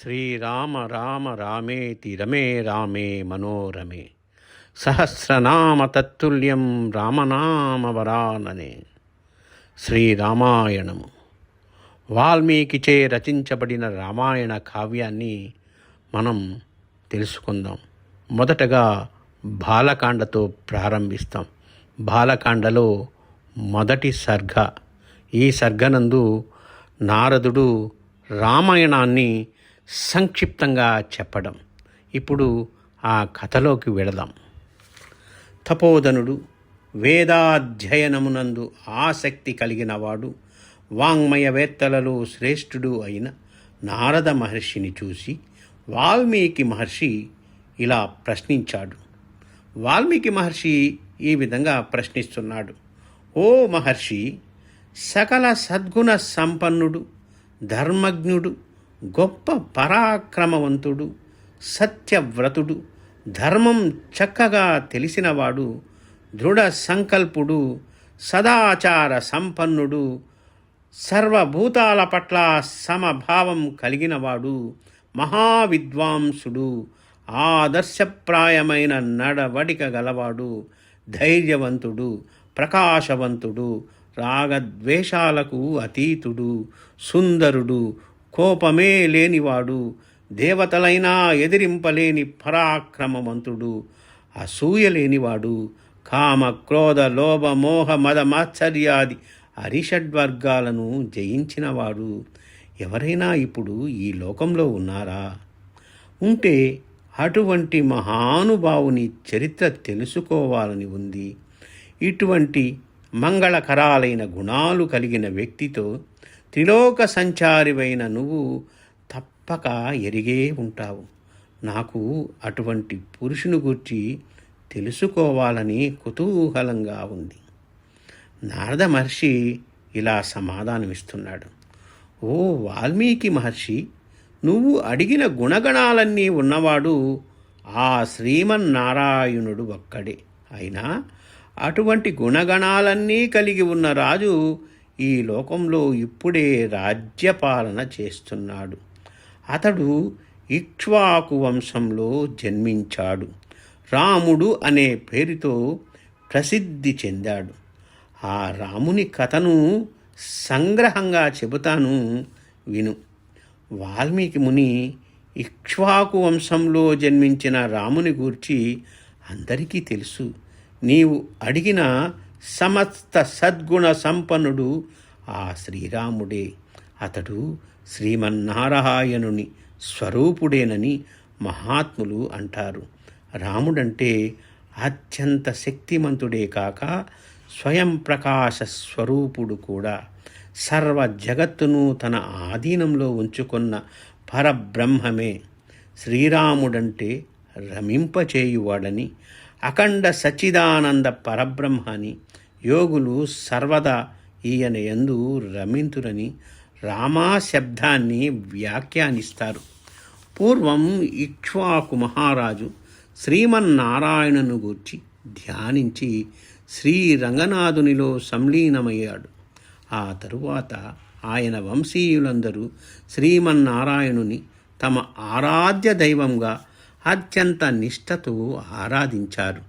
శ్రీరామ రామ రామేతి రమే రామే మనోరమే. సహస్రనామ తత్తుల్యం రామనామవరాననే శ్రీరామాయణము. వాల్మీకిచే రచించబడిన రామాయణ కావ్యాన్ని మనం తెలుసుకుందాం. మొదటగా బాలకాండతో ప్రారంభిస్తాం. బాలకాండలో మొదటి సర్గ. ఈ సర్గనందు నారదుడు రామాయణాన్ని సంక్షిప్తంగా చెప్పడం. ఇప్పుడు ఆ కథలోకి వెళదాం. తపోధనుడు వేదాధ్యయనమునందు ఆసక్తి కలిగినవాడు వాంగ్మయవేత్తలలో శ్రేష్ఠుడు అయిన నారద మహర్షిని చూసి వాల్మీకి మహర్షి ఇలా ప్రశ్నించాడు. వాల్మీకి మహర్షి ఈ విధంగా ప్రశ్నిస్తున్నాడు. ఓ మహర్షి సకల సద్గుణ సంపన్నుడు ధర్మజ్ఞుడు గొప్ప పరాక్రమవంతుడు సత్యవ్రతుడు ధర్మం చక్కగా తెలిసినవాడు దృఢ సంకల్పుడు సదాచార సంపన్నుడు సర్వభూతాల పట్ల సమభావం కలిగినవాడు మహావిద్వాంసుడు ఆదర్శప్రాయమైన నడవడిక గలవాడు ధైర్యవంతుడు ప్రకాశవంతుడు రాగద్వేషాలకు అతీతుడు సుందరుడు కోపమే లేనివాడు దేవతలైనా ఎదిరింపలేని పరాక్రమవంతుడు అసూయ లేనివాడు కామ క్రోధ లోభ మోహ మద మాత్సర్యాది అరిషడ్వర్గాలను జయించినవాడు. ఎవరైనా ఇప్పుడు ఈ లోకంలో ఉన్నారా? ఉంటే అటువంటి మహానుభావుని చరిత్ర తెలుసుకోవాలని ఉంది. ఇటువంటి మంగళకరాలైన గుణాలు కలిగిన వ్యక్తితో త్రిలోక సంచారివైన నువ్వు తప్పక ఎరిగే ఉంటావు. నాకు అటువంటి పురుషుని గురించి తెలుసుకోవాలని కుతూహలంగా ఉంది. నారద మహర్షి ఇలా సమాధానమిస్తున్నాడు. ఓ వాల్మీకి మహర్షి నువ్వు అడిగిన గుణగణాలన్నీ ఉన్నవాడు ఆ శ్రీమన్నారాయణుడు ఒక్కడే. అయినా అటువంటి గుణగణాలన్నీ కలిగి ఉన్న రాజు ఈ లోకంలో ఇప్పుడే రాజ్యపాలన చేస్తున్నాడు. అతడు ఇక్ష్వాకు వంశంలో జన్మించాడు. రాముడు అనే పేరుతో ప్రసిద్ధి చెందాడు. ఆ రాముని కథను సంగ్రహంగా చెబుతాను విను. వాల్మీకి ముని ఇక్ష్వాకు వంశంలో జన్మించిన రాముని గూర్చి అందరికీ తెలుసు. నీవు అడిగిన సమస్త సద్గుణ సంపన్నుడు ఆ శ్రీరాముడే. అతడు శ్రీమన్నారాయణుని స్వరూపుడేనని మహాత్ములు అంటారు. రాముడంటే అత్యంత శక్తిమంతుడే కాక స్వయం ప్రకాశ స్వరూపుడు కూడా. సర్వ జగత్తును తన ఆధీనంలో ఉంచుకున్న పరబ్రహ్మమే. శ్రీరాముడంటే రమింపచేయువాడని అఖండ సచిదానంద పరబ్రహ్మని యోగులు సర్వదా ఈయన యందు రమింతురని రామా శబ్దాన్ని వ్యాఖ్యానిస్తారు. పూర్వం ఇక్ష్వాకు మహారాజు శ్రీమన్నారాయణను గూర్చి ధ్యానించి శ్రీ రంగనాథునిలో సంలీనమయ్యాడు. ఆ తరువాత ఆయన వంశీయులందరూ శ్రీమన్నారాయణుని తమ ఆరాధ్య దైవంగా అత్యంత నిష్ఠతో ఆరాధించారు.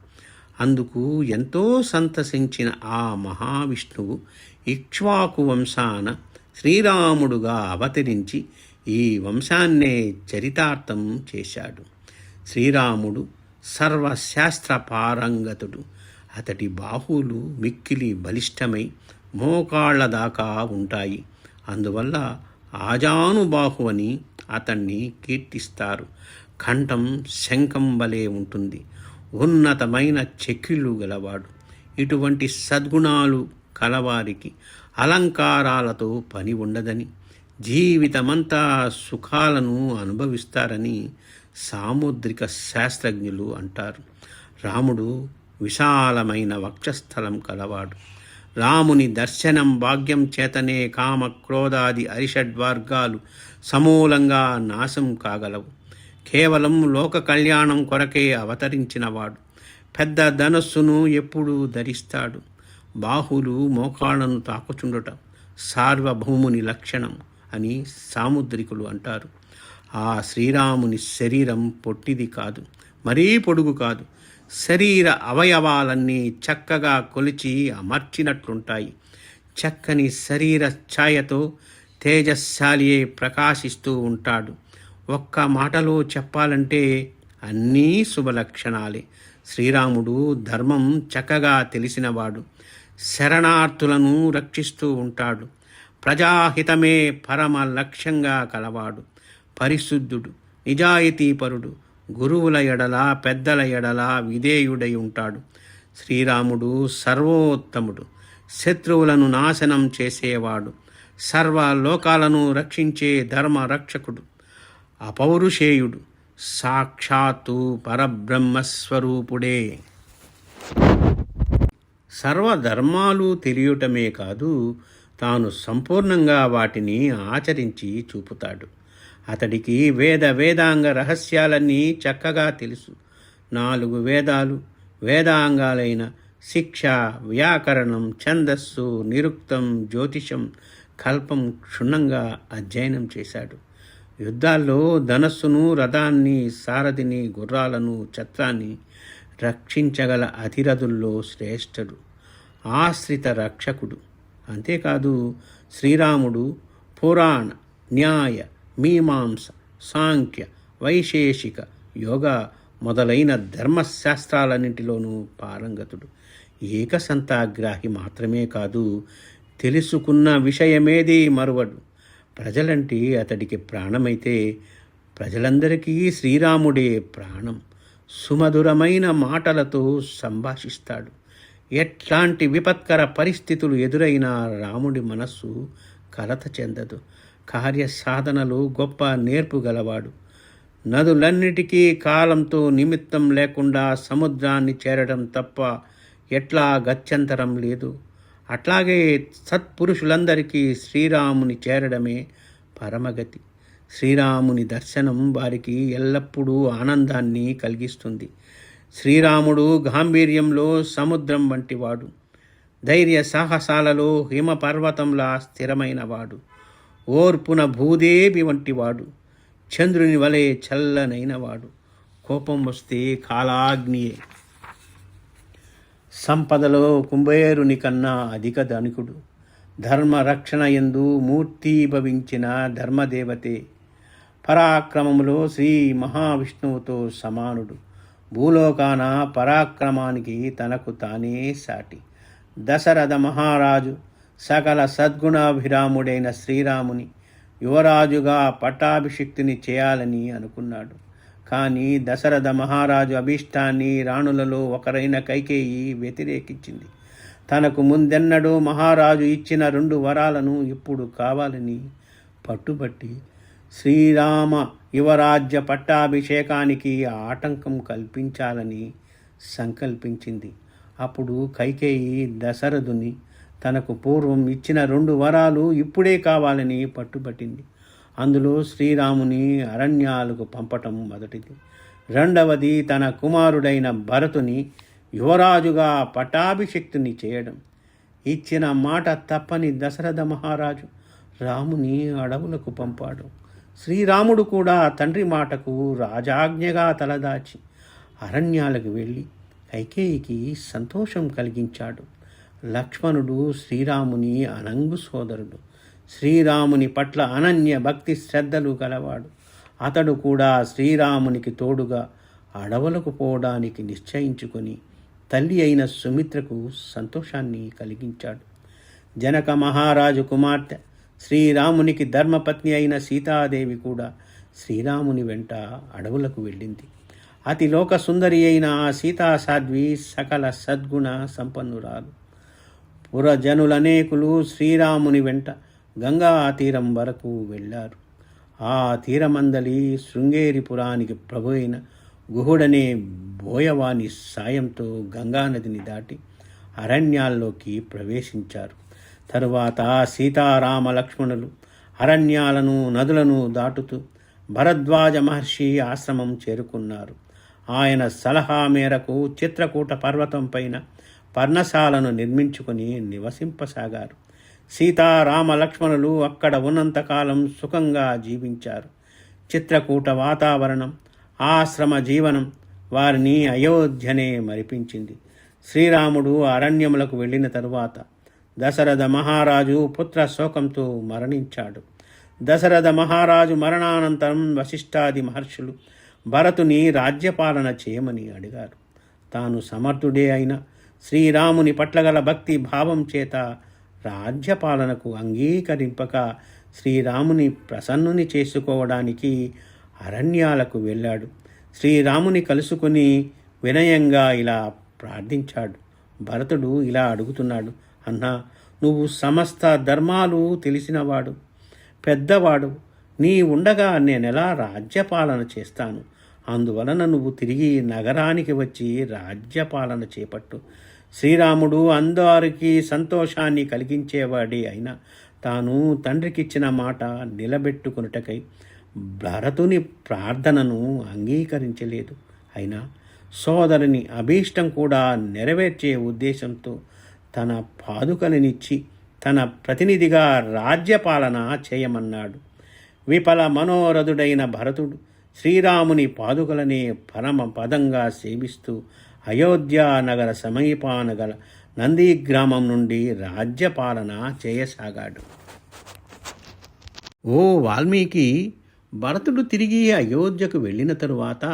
అందుకు ఎంతో సంతసించిన ఆ మహావిష్ణువు ఇక్ష్వాకు వంశాన శ్రీరాముడుగా అవతరించి ఈ వంశాన్నే చరితార్థం చేశాడు. శ్రీరాముడు సర్వశాస్త్ర పారంగతుడు అతడి బాహువులు మిక్కిలి బలిష్టమై మోకాళ్ళ దాకా ఉంటాయి. అందువల్ల ఆజానుబాహు అని అతన్ని కీర్తిస్తారు. కంఠం శంఖం వలె ఉంటుంది. ఉన్నతమైన చెక్కిళ్ళు గలవాడు. ఇటువంటి సద్గుణాలు కలవారికి అలంకారాలతో పని ఉండదని జీవితమంతా సుఖాలను అనుభవిస్తారని సాముద్రిక శాస్త్రజ్ఞులు అంటారు. రాముడు విశాలమైన వక్షస్థలం కలవాడు. రాముని దర్శనం భాగ్యం చేతనే కామ క్రోధాది అరిషడ్వర్గాలు సమూలంగా నాశం కాగలవు. కేవలం లోక కళ్యాణం కొరకే అవతరించినవాడు. పెద్ద ధనస్సును ఎప్పుడూ ధరిస్తాడు. బాహులు మోకాళ్ళను తాకుచుండుట సార్వభౌముని లక్షణం అని సాముద్రికులు అంటారు. ఆ శ్రీరాముని శరీరం పొట్టిది కాదు మరీ పొడుగు కాదు. శరీర అవయవాలన్నీ చక్కగా కొలిచి అమర్చినట్లుంటాయి. చక్కని శరీర ఛాయతో తేజశాలియే ప్రకాశిస్తూ ఉంటాడు. ఒక్క మాటలో చెప్పాలంటే అన్నీ శుభలక్షణాలే. శ్రీరాముడు ధర్మం చక్కగా తెలిసినవాడు. శరణార్థులను రక్షిస్తూ ఉంటాడు. ప్రజాహితమే పరమ లక్ష్యంగా కలవాడు. పరిశుద్ధుడు నిజాయితీపరుడు గురువుల ఎడల పెద్దల ఎడల విధేయుడై ఉంటాడు. శ్రీరాముడు సర్వోత్తముడు. శత్రువులను నాశనం చేసేవాడు. సర్వ లోకాలను రక్షించే ధర్మ రక్షకుడు అపౌరుషేయుడు. సాక్షాత్తు పరబ్రహ్మస్వరూపుడే. సర్వధర్మాలు తెలియటమే కాదు తాను సంపూర్ణంగా వాటిని ఆచరించి చూపుతాడు. అతడికి వేద వేదాంగ రహస్యాలన్నీ చక్కగా తెలుసు. నాలుగు వేదాలు వేదాంగాలైన శిక్ష వ్యాకరణం ఛందస్సు నిరుక్తం జ్యోతిషం కల్పం క్షుణ్ణంగా అధ్యయనం చేశాడు. యుద్ధాల్లో ధనస్సును రథాన్ని సారథిని గుర్రాలను ఛత్రాన్ని రక్షించగల అధిరథుల్లో శ్రేష్ఠుడు ఆశ్రిత రక్షకుడు. అంతేకాదు శ్రీరాముడు పురాణ న్యాయ మీమాంస సాంఖ్య వైశేషిక యోగ మొదలైన ధర్మశాస్త్రాలన్నింటిలోనూ పారంగతుడు. ఏకసంతాగ్రాహి మాత్రమే కాదు తెలుసుకున్న విషయమేది మరువడు. ప్రజలంటే అతడికి ప్రాణమైతే ప్రజలందరికీ శ్రీరాముడే ప్రాణం. సుమధురమైన మాటలతో సంభాషిస్తాడు. ఎట్లాంటి విపత్కర పరిస్థితులు ఎదురైనా రాముడి మనస్సు కలత చెందదు. కార్యసాధనలు గొప్ప నేర్పు గలవాడు. నదులన్నిటికీ కాలంతో నిమిత్తం లేకుండా సముద్రాన్ని చేరడం తప్ప ఎట్లా గత్యంతరం లేదు. అట్లాగే సత్పురుషులందరికీ శ్రీరాముని చేరడమే పరమగతి. శ్రీరాముని దర్శనం వారికి ఎల్లప్పుడూ ఆనందాన్ని కలిగిస్తుంది. శ్రీరాముడు గాంభీర్యంలో సముద్రం వంటివాడు ధైర్య సాహసాలలో హిమపర్వతంలా స్థిరమైనవాడు ఓర్పున భూదేవి వంటివాడు చంద్రుని వలె చల్లనైనవాడు కోపం వస్తే కాలాగ్నియే. సంపదలో కుంభేరుని కన్నా అధిక ధనికుడు. ధర్మ రక్షణ ఎందు మూర్తీభవించిన ధర్మదేవతే. పరాక్రమములో శ్రీ మహావిష్ణువుతో సమానుడు. భూలోకాన పరాక్రమానికి తనకు తానే సాటి. దశరథ మహారాజు సకల సద్గుణాభిరాముడైన శ్రీరాముని యువరాజుగా పట్టాభిషిక్తిని చేయాలని అనుకున్నాడు. కానీ దశరథ మహారాజు అభీష్టాన్ని రాణులలో ఒకరైన కైకేయి వ్యతిరేకించింది. తనకు ముందెన్నడూ మహారాజు ఇచ్చిన రెండు వరాలను ఇప్పుడు కావాలని పట్టుబట్టి శ్రీరామ యువరాజ్య పట్టాభిషేకానికి ఆటంకం కల్పించాలని సంకల్పించింది. అప్పుడు కైకేయి దశరథుని తనకు పూర్వం ఇచ్చిన రెండు వరాలు ఇప్పుడే కావాలని పట్టుబట్టింది. అందులో శ్రీరాముని అరణ్యాలకు పంపటం మొదటిది. రెండవది తన కుమారుడైన భరతుని యువరాజుగా పటాభిషక్తిని చేయడం. ఇచ్చిన మాట తప్పని దశరథ మహారాజు రాముని అడవులకు పంపాడు. శ్రీరాముడు కూడా తండ్రి మాటకు రాజాజ్ఞగా తలదాచి అరణ్యాలకు వెళ్ళి కైకేయికి సంతోషం కలిగించాడు. లక్ష్మణుడు శ్రీరాముని అనంగు సోదరుడు. శ్రీరాముని పట్ల అనన్య భక్తి శ్రద్ధలు గలవాడు. అతడు కూడా శ్రీరామునికి తోడుగా అడవులకు పోవడానికి నిశ్చయించుకొని తల్లి అయిన సుమిత్రకు సంతోషాన్ని కలిగించాడు. జనక మహారాజు కుమార్తె శ్రీరామునికి ధర్మపత్ని అయిన సీతాదేవి కూడా శ్రీరాముని వెంట అడవులకు వెళ్ళింది. అతి లోక సుందరి అయిన ఆ సీతాసాధ్వి సకల సద్గుణ సంపన్నురాలు. పురజనులనేకులు శ్రీరాముని వెంట గంగా తీరం వరకు వెళ్ళారు. ఆ తీరమందలి శృంగేరిపురానికి ప్రభు అయిన గుహుడనే బోయవాని సాయంతో గంగానదిని దాటి అరణ్యాల్లోకి ప్రవేశించారు. తరువాత సీతారామ లక్ష్మణులు అరణ్యాలను నదులను దాటుతూ భరద్వాజ మహర్షి ఆశ్రమం చేరుకున్నారు. ఆయన సలహా మేరకు చిత్రకూట పర్వతం పైన పర్ణశాలను నిర్మించుకొని నివసింపసాగారు. సీతారామ లక్ష్మణులు అక్కడ ఉన్నంతకాలం సుఖంగా జీవించారు. చిత్రకూట వాతావరణం ఆశ్రమ జీవనం వారిని అయోధ్యనే మరిపించింది. శ్రీరాముడు అరణ్యములకు వెళ్ళిన తరువాత దశరథ మహారాజు పుత్ర శోకంతో మరణించాడు. దశరథ మహారాజు మరణానంతరం వశిష్ఠాది మహర్షులు భరతుని రాజ్యపాలన చేయమని అడిగారు. తాను సమర్థుడే అయిన శ్రీరాముని పట్ల గల భక్తి భావం చేత రాజ్యపాలనకు అంగీకరింపక శ్రీరాముని ప్రసన్నుని చేసుకోవడానికి అరణ్యాలకు వెళ్ళాడు. శ్రీరాముని కలుసుకుని వినయంగా ఇలా ప్రార్థించాడు. భరతుడు ఇలా అడుగుతున్నాడు అన్నా నువ్వు సమస్త ధర్మాలు తెలిసినవాడు పెద్దవాడు. నీ ఉండగా నేనెలా రాజ్యపాలన చేస్తాను? అందువలన నువ్వు తిరిగి నగరానికి వచ్చి రాజ్యపాలన చేపట్టు. శ్రీరాముడు అందరికి సంతోషాన్ని కలిగించేవాడే అయినా తాను తండ్రికిచ్చిన మాట నిలబెట్టుకున్నటకై భరతుని ప్రార్థనను అంగీకరించలేదు. అయినా సోదరుని అభీష్టం కూడా నెరవేర్చే ఉద్దేశంతో తన పాదుకలనిచ్చి తన ప్రతినిధిగా రాజ్యపాలన చేయమన్నాడు. విఫల మనోరథుడైన భరతుడు శ్రీరాముని పాదుకలనే పరమ పదంగా సేవిస్తూ అయోధ్య నగర సమీపాన గల నంది గ్రామం నుండి రాజ్యపాలన చేయసాగాడు. ఓ వాల్మీకి భరతుడు తిరిగి అయోధ్యకు వెళ్ళిన తరువాత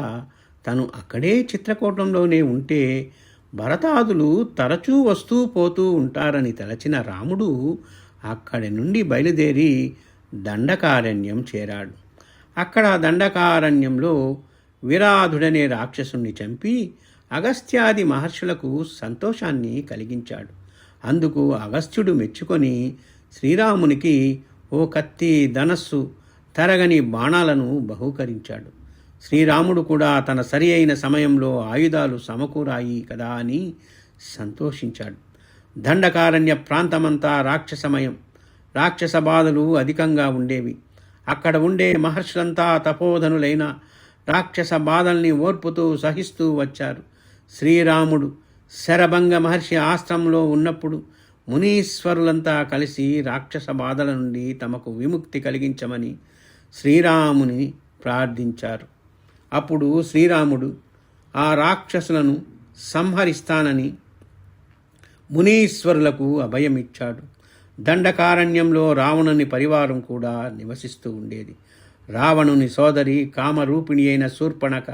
తను అక్కడే చిత్రకూటంలోనే ఉంటే భరతాదులు తరచూ వస్తూ పోతూ ఉంటారని తలచిన రాముడు అక్కడి నుండి బయలుదేరి దండకారణ్యం చేరాడు. అక్కడ దండకారణ్యంలో విరాధుడనే రాక్షసుణ్ణి చంపి అగస్త్యాది మహర్షులకు సంతోషాన్ని కలిగించాడు. అందుకు అగస్త్యుడు మెచ్చుకొని శ్రీరామునికి ఓ కత్తి ధనస్సు తరగని బాణాలను బహూకరించాడు. శ్రీరాముడు కూడా తన సరి అయిన సమయంలో ఆయుధాలు సమకూరాయి కదా అని సంతోషించాడు. దండకారణ్య ప్రాంతమంతా రాక్షసమయం. రాక్షస బాధలు అధికంగా ఉండేవి. అక్కడ ఉండే మహర్షులంతా తపోధనులైన రాక్షస బాధల్ని ఓర్పుతూ సహిస్తూ వచ్చారు. శ్రీరాముడు శరభంగ మహర్షి ఆశ్రమంలో ఉన్నప్పుడు మునీశ్వరులంతా కలిసి రాక్షస బాధల నుండి తమకు విముక్తి కలిగించమని శ్రీరాముని ప్రార్థించారు. అప్పుడు శ్రీరాముడు ఆ రాక్షసులను సంహరిస్తానని మునీశ్వరులకు అభయమిచ్చాడు. దండకారణ్యంలో రావణుని పరివారం కూడా నివసిస్తూ ఉండేది. రావణుని సోదరి కామరూపిణి అయిన శూర్పణక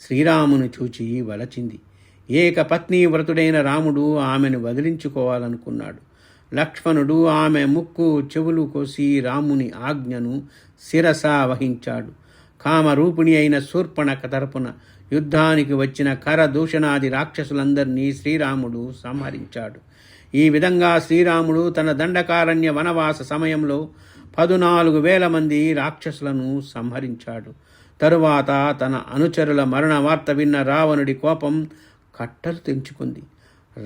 శ్రీరాముని చూచి వలచింది. ఏకపత్ని వ్రతుడైన రాముడు ఆమెను వదిలించుకోవాలనుకున్నాడు. లక్ష్మణుడు ఆమె ముక్కు చెవులు కోసి రాముని ఆజ్ఞను శిరస వహించాడు. కామరూపిణి అయిన శూర్పణక తరపున యుద్ధానికి వచ్చిన కరదూషణాది రాక్షసులందరినీ శ్రీరాముడు సంహరించాడు. ఈ విధంగా శ్రీరాముడు తన దండకారణ్య వనవాస సమయంలో పదునాలుగు వేల మంది రాక్షసులను సంహరించాడు. తరువాత తన అనుచరుల మరణ వార్త విన్న రావణుడి కోపం కట్టలు తెంచుకుంది.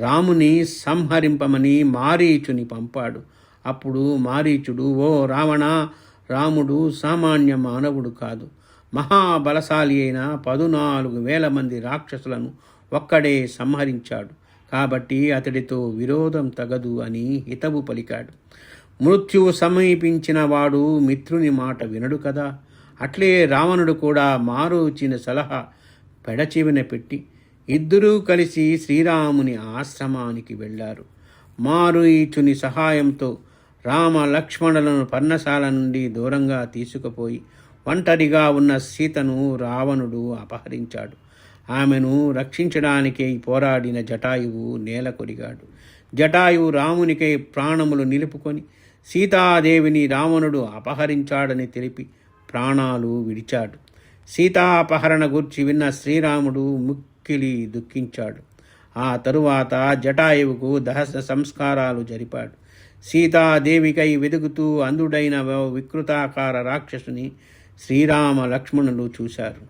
రాముని సంహరింపమని మారీచుని పంపాడు. అప్పుడు మారీచుడు ఓ రావణ రాముడు సామాన్య మానవుడు కాదు. మహాబలశాలి అయిన పదునాలుగు వేల మంది రాక్షసులను ఒక్కడే సంహరించాడు. కాబట్టి అతడితో విరోధం తగదు అని హితవు పలికాడు. మృత్యువు సమీపించిన వాడు మిత్రుని మాట వినడు కదా. అట్లే రావణుడు కూడా మారుచిన సలహా పెడచెవిన పెట్టి ఇద్దరూ కలిసి శ్రీరాముని ఆశ్రమానికి వెళ్ళారు. మారుయిచుని సహాయంతో రామ లక్ష్మణులను పర్ణశాల నుండి దూరంగా తీసుకుపోయి ఒంటరిగా ఉన్న సీతను రావణుడు అపహరించాడు. ఆమెను రక్షించడానికే పోరాడిన జటాయువు నేల కొరిగాడు. జటాయువు రామునికై ప్రాణములు నిలుపుకొని సీతాదేవిని రావణుడు అపహరించాడని తెలిపి ప్రాణాలు విడిచాడు. సీతాపహరణ గురించి విన్న శ్రీరాముడు ముక్కిలి దుఃఖించాడు. ఆ తరువాత జటాయువుకు దహస సంస్కారాలు జరిపాడు. సీతాదేవికై వెతుకుతూ అందుడైన వికృతాకార రాక్షసుని శ్రీరామ లక్ష్మణులు చూశారు.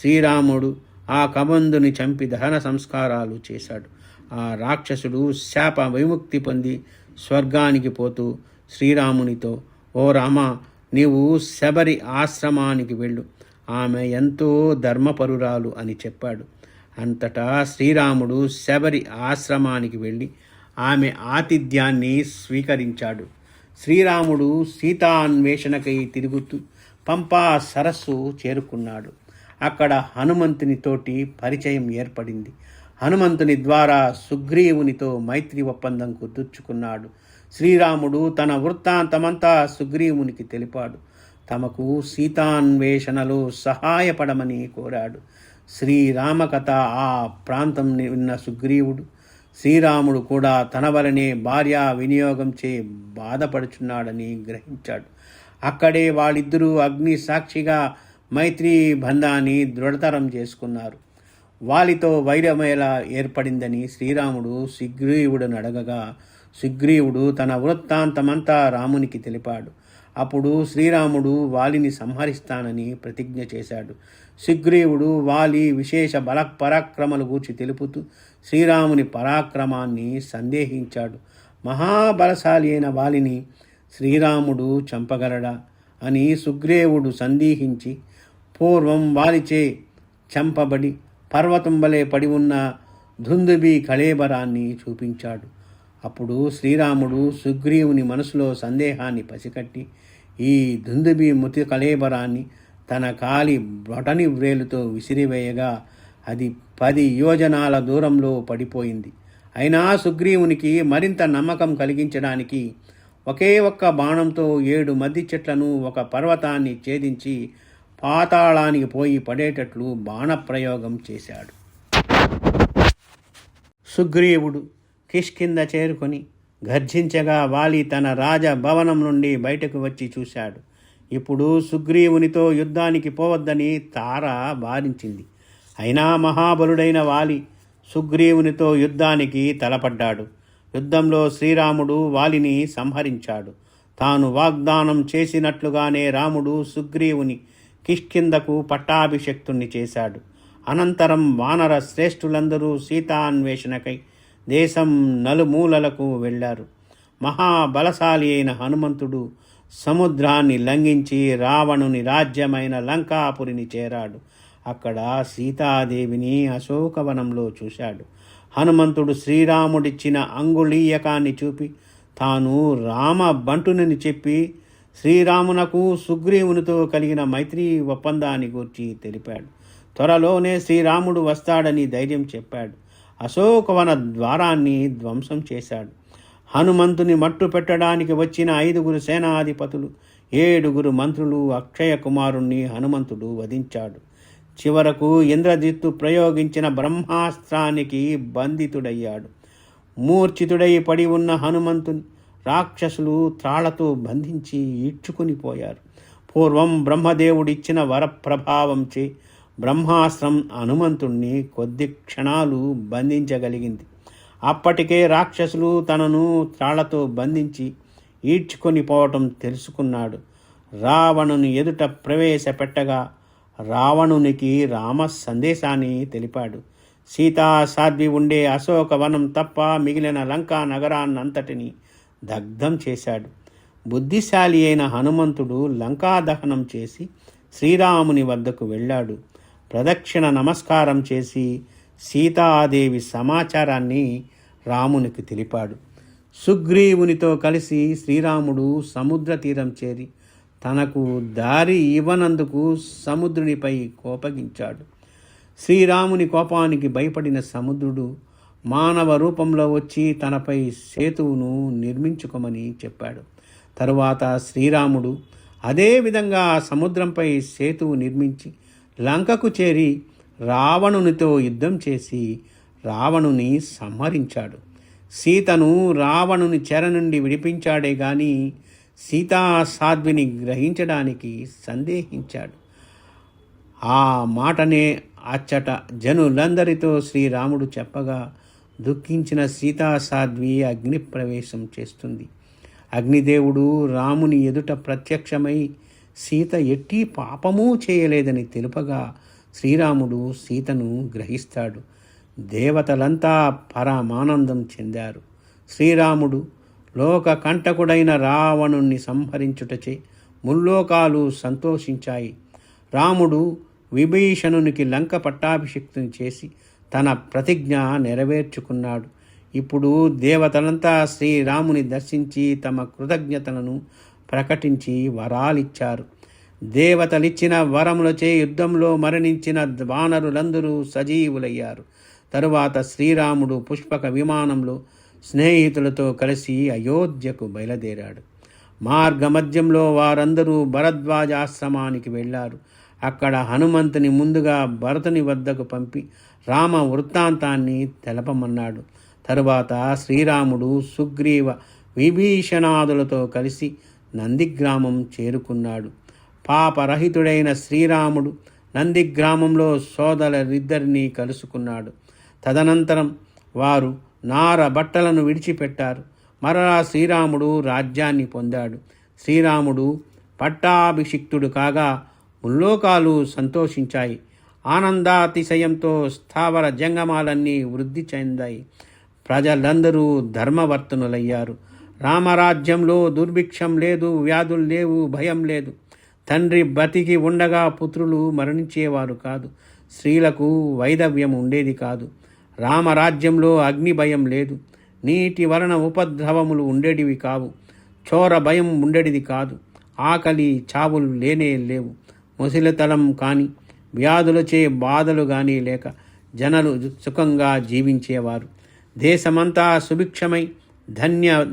శ్రీరాముడు ఆ కబందుని చంపి దహన సంస్కారాలు చేశాడు. ఆ రాక్షసుడు శాప విముక్తి పొంది స్వర్గానికి పోతూ శ్రీరామునితో ఓ రామ నీవు శబరి ఆశ్రమానికి వెళ్ళు. ఆమె ఎంతో ధర్మపరురాలు అని చెప్పాడు. అంతటా శ్రీరాముడు శబరి ఆశ్రమానికి వెళ్ళి ఆమె ఆతిథ్యాన్ని స్వీకరించాడు. శ్రీరాముడు సీతాన్వేషణకై తిరుగుతూ పంపా సరస్సు చేరుకున్నాడు. అక్కడ హనుమంతుని తోటి పరిచయం ఏర్పడింది. హనుమంతుని ద్వారా సుగ్రీవునితో మైత్రి ఒప్పందం కుదుర్చుకున్నాడు శ్రీరాముడు తన వృత్తాంతమంతా సుగ్రీవునికి తెలిపాడు. తమకు సీతాన్వేషణలో సహాయపడమని కోరాడు. శ్రీరామకథ ఆ ప్రాంతం విన్న సుగ్రీవుడు. శ్రీరాముడు కూడా తన వలనే భార్య వినియోగం చే బాధపడుచున్నాడని గ్రహించాడు. అక్కడే వాళ్ళిద్దరూ అగ్ని సాక్షిగా మైత్రీ బంధాన్ని దృఢతరం చేసుకున్నారు. వాలితో వైరమేళ ఏర్పడిందని శ్రీరాముడు సుగ్రీవుడిని అడగగా సుగ్రీవుడు తన వృత్తాంతమంతా రామునికి తెలిపాడు. అప్పుడు శ్రీరాముడు వాలిని సంహరిస్తానని ప్రతిజ్ఞ చేశాడు. సుగ్రీవుడు వాలి విశేష బల పరాక్రమలు గూర్చి తెలుపుతూ శ్రీరాముని పరాక్రమాన్ని సందేహించాడు. మహాబలశాలి అయిన వాలిని శ్రీరాముడు చంపగలడా అని సుగ్రీవుడు సందేహించి పూర్వం వాలిచే చంపబడి పర్వతం వలె పడి ఉన్న ధుందుబి కళేబరాన్ని చూపించాడు. అప్పుడు శ్రీరాముడు సుగ్రీవుని మనసులో సందేహాన్ని పసికట్టి ఈ ధుందుబి ముతి కళేబరాన్ని తన కాలి బొటని వ్రేలుతో విసిరివేయగా అది పది యోజనాల దూరంలో పడిపోయింది. అయినా సుగ్రీవునికి మరింత నమ్మకం కలిగించడానికి ఒకే ఒక్క బాణంతో ఏడు మద్ది చెట్లను ఒక పర్వతాన్ని ఛేదించి పాతాళానికి పోయి పడేటట్లు బాణప్రయోగం చేశాడు. సుగ్రీవుడు కిష్కింద చేరుకొని గర్జించగా వాలి తన రాజభవనం నుండి బయటకు వచ్చి చూశాడు. ఇప్పుడు సుగ్రీవునితో యుద్ధానికి పోవద్దని తార వారించింది. అయినా మహాబలుడైన వాలి సుగ్రీవునితో యుద్ధానికి తలపడ్డాడు. యుద్ధంలో శ్రీరాముడు వాలిని సంహరించాడు. తాను వాగ్దానం చేసినట్లుగానే రాముడు సుగ్రీవుని కిష్కిందకు పట్టాభిషక్తుణ్ణి చేశాడు. అనంతరం వానర శ్రేష్ఠులందరూ సీతాన్వేషణకై దేశం నలుమూలలకు వెళ్ళారు. మహాబలశాలి అయిన హనుమంతుడు సముద్రాన్ని లంఘించి రావణుని రాజ్యమైన లంకాపురిని చేరాడు. అక్కడ సీతాదేవిని అశోకవనంలో చూశాడు. హనుమంతుడు శ్రీరాముడిచ్చిన అంగుళీయకాన్ని చూపి తాను రామ బంటునని చెప్పి శ్రీరామునకు సుగ్రీవునితో కలిగిన మైత్రి ఒప్పందాన్ని గూర్చి తెలిపాడు. త్వరలోనే శ్రీరాముడు వస్తాడని ధైర్యం చెప్పాడు. అశోకవన ద్వారాన్ని ధ్వంసం చేశాడు. హనుమంతుని మట్టు పెట్టడానికి వచ్చిన ఐదుగురు సేనాధిపతులు ఏడుగురు మంత్రులు అక్షయ కుమారుణ్ణి హనుమంతుడు వధించాడు. చివరకు ఇంద్రజిత్తు ప్రయోగించిన బ్రహ్మాస్త్రానికి బంధితుడయ్యాడు. మూర్ఛితుడై పడి ఉన్న హనుమంతుని రాక్షసులు త్రాళ్ళతో బంధించి ఈడ్చుకుని పోయారు. పూర్వం బ్రహ్మదేవుడిచ్చిన వరప్రభావంచే బ్రహ్మాస్త్రం హనుమంతుణ్ణి కొద్ది క్షణాలు బంధించగలిగింది. అప్పటికే రాక్షసులు తనను త్రాళ్ళతో బంధించి ఈడ్చుకొని పోవటం తెలుసుకున్నాడు. రావణుని ఎదుట ప్రవేశపెట్టగా రావణునికి రామ సందేశాన్ని తెలిపాడు. సీతా సాధ్వి ఉండే అశోకవనం తప్ప మిగిలిన లంకా నగరాన్నంతటిని దగ్ధం చేశాడు. బుద్ధిశాలి అయిన హనుమంతుడు లంకా దహనం చేసి శ్రీరాముని వద్దకు వెళ్ళాడు. ప్రదక్షిణ నమస్కారం చేసి సీతాదేవి సమాచారాన్ని రామునికి తెలిపాడు. సుగ్రీవునితో కలిసి శ్రీరాముడు సముద్ర తీరం చేరి తనకు దారి ఇవ్వనందుకు సముద్రునిపై కోపగించాడు. శ్రీరాముని కోపానికి భయపడిన సముద్రుడు మానవ రూపంలో వచ్చి తనపై సేతువును నిర్మించుకోమని చెప్పాడు. తరువాత శ్రీరాముడు అదేవిధంగా సముద్రంపై సేతువు నిర్మించి లంకకు చేరి రావణునితో యుద్ధం చేసి రావణుని సంహరించాడు. సీతను రావణుని చెర నుండి విడిపించాడే గాని సీతా సాధ్విని గ్రహించడానికి సందేహించాడు. ఆ మాటనే అచ్చట జనులందరితో శ్రీరాముడు చెప్పగా దుఃఖించిన సీతా సాధ్వి అగ్ని ప్రవేశం చేస్తుంది. అగ్నిదేవుడు రాముని ఎదుట ప్రత్యక్షమై సీత ఎట్టి పాపమూ చేయలేదని తెలుపగా శ్రీరాముడు సీతను గ్రహిస్తాడు. దేవతలంతా పరమానందం చెందారు. శ్రీరాముడు లోక కంటకుడైన రావణుణ్ణి సంహరించుటచే ముల్లోకాలు సంతోషించాయి. రాముడు విభీషణునికి లంక పట్టాభిషిక్తుని చేసి తన ప్రతిజ్ఞ నెరవేర్చుకున్నాడు. ఇప్పుడు దేవతలంతా శ్రీరాముని దర్శించి తమ కృతజ్ఞతలను ప్రకటించి వరాలిచ్చారు. దేవతలిచ్చిన వరములచే యుద్ధంలో మరణించిన వానరులందరూ సజీవులయ్యారు. తరువాత శ్రీరాముడు పుష్పక విమానంలో స్నేహితులతో కలిసి అయోధ్యకు బయలుదేరాడు. మార్గమధ్యంలో వారందరూ భరద్వాజాశ్రమానికి వెళ్ళారు. అక్కడ హనుమంతుని ముందుగా భరతుని వద్దకు పంపి రామ వృత్తాంతాన్ని తెలపమన్నాడు. తరువాత శ్రీరాముడు సుగ్రీవ విభీషణాదులతో కలిసి నందిగ్రామం చేరుకున్నాడు. పాపరహితుడైన శ్రీరాముడు నందిగ్రామంలో సోదరులిద్దరినీ కలుసుకున్నాడు. తదనంతరం వారు నార బట్టలను విడిచిపెట్టారు. మరలా శ్రీరాముడు రాజ్యాన్ని పొందాడు. శ్రీరాముడు పట్టాభిషిక్తుడు కాగా ముల్లోకాలు సంతోషించాయి. ఆనందాతిశయంతో స్థావర జంగమాలన్నీ వృద్ధి చెందాయి. ప్రజలందరూ ధర్మవర్తనులయ్యారు. రామరాజ్యంలో దుర్భిక్షం లేదు వ్యాధులు లేవు భయం లేదు. తండ్రి బతికి ఉండగా పుత్రులు మరణించేవారు కాదు. స్త్రీలకు వైదవ్యం ఉండేది కాదు. రామరాజ్యంలో అగ్ని భయం లేదు. నీటి వలన ఉపద్రవములు ఉండేటివి కావు. చోర భయం ఉండేటిది కాదు. ఆకలి చావులు లేనే లేవు. ముసిలితలం కానీ వ్యాధులచే బాధలు కానీ లేక జనలు సుఖంగా జీవించేవారు. దేశమంతా సుభిక్షమై ధన్య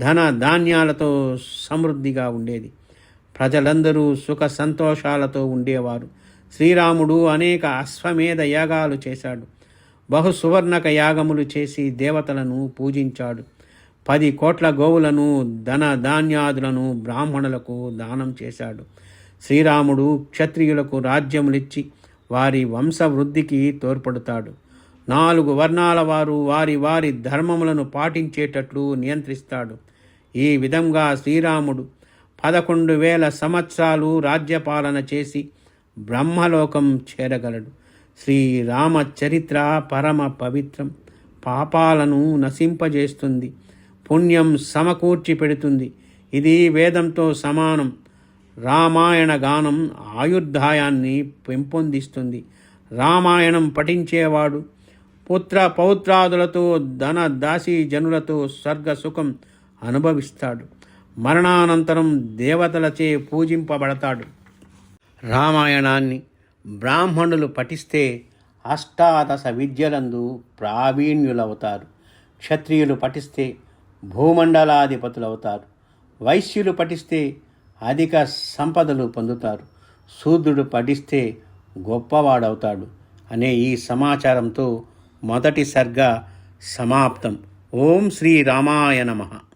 ధన ధాన్యాలతో సమృద్ధిగా ఉండేది. ప్రజలందరూ సుఖ సంతోషాలతో ఉండేవారు. శ్రీరాముడు అనేక అశ్వమేధ యాగాలు చేశాడు. బహు సువర్ణక యాగములు చేసి దేవతలను పూజించాడు. పది కోట్ల గోవులను ధన ధాన్యాదులను బ్రాహ్మణులకు దానం చేశాడు. శ్రీరాముడు క్షత్రియులకు రాజ్యములిచ్చి వారి వంశవృద్ధికి తోడ్పడతాడు. నాలుగు వర్ణాల వారు వారి వారి ధర్మములను పాటించేటట్లు నియంత్రిస్తాడు. ఈ విధంగా శ్రీరాముడు పదకొండు వేల సంవత్సరాలు రాజ్యపాలన చేసి బ్రహ్మలోకం చేరగలడు. శ్రీరామ చరిత్ర పరమ పవిత్రం. పాపాలను నశింపజేస్తుంది. పుణ్యం సమకూర్చి పెడుతుంది ఇది వేదంతో సమానం. రామాయణ గానం ఆయుర్ధాయాన్ని పెంపొందిస్తుంది. రామాయణం పఠించేవాడు. పుత్ర పౌత్రాదులతో ధన దాసీ జనులతో స్వర్గ సుఖం అనుభవిస్తాడు. మరణానంతరం దేవతలచే పూజింపబడతాడు. రామాయణాన్ని బ్రాహ్మణులు పఠిస్తే అష్టాదశ విద్యలందు ప్రావీణ్యులవుతారు. క్షత్రియులు పఠిస్తే భూమండలాధిపతులవుతారు. వైశ్యులు పఠిస్తే అధిక సంపదలు పొందుతారు. శూద్రుడు పఠిస్తే గొప్పవాడవుతాడు అనే ఈ సమాచారంతో మొదటి సర్గ సమాప్తం. ఓం శ్రీ రామాయ నమః.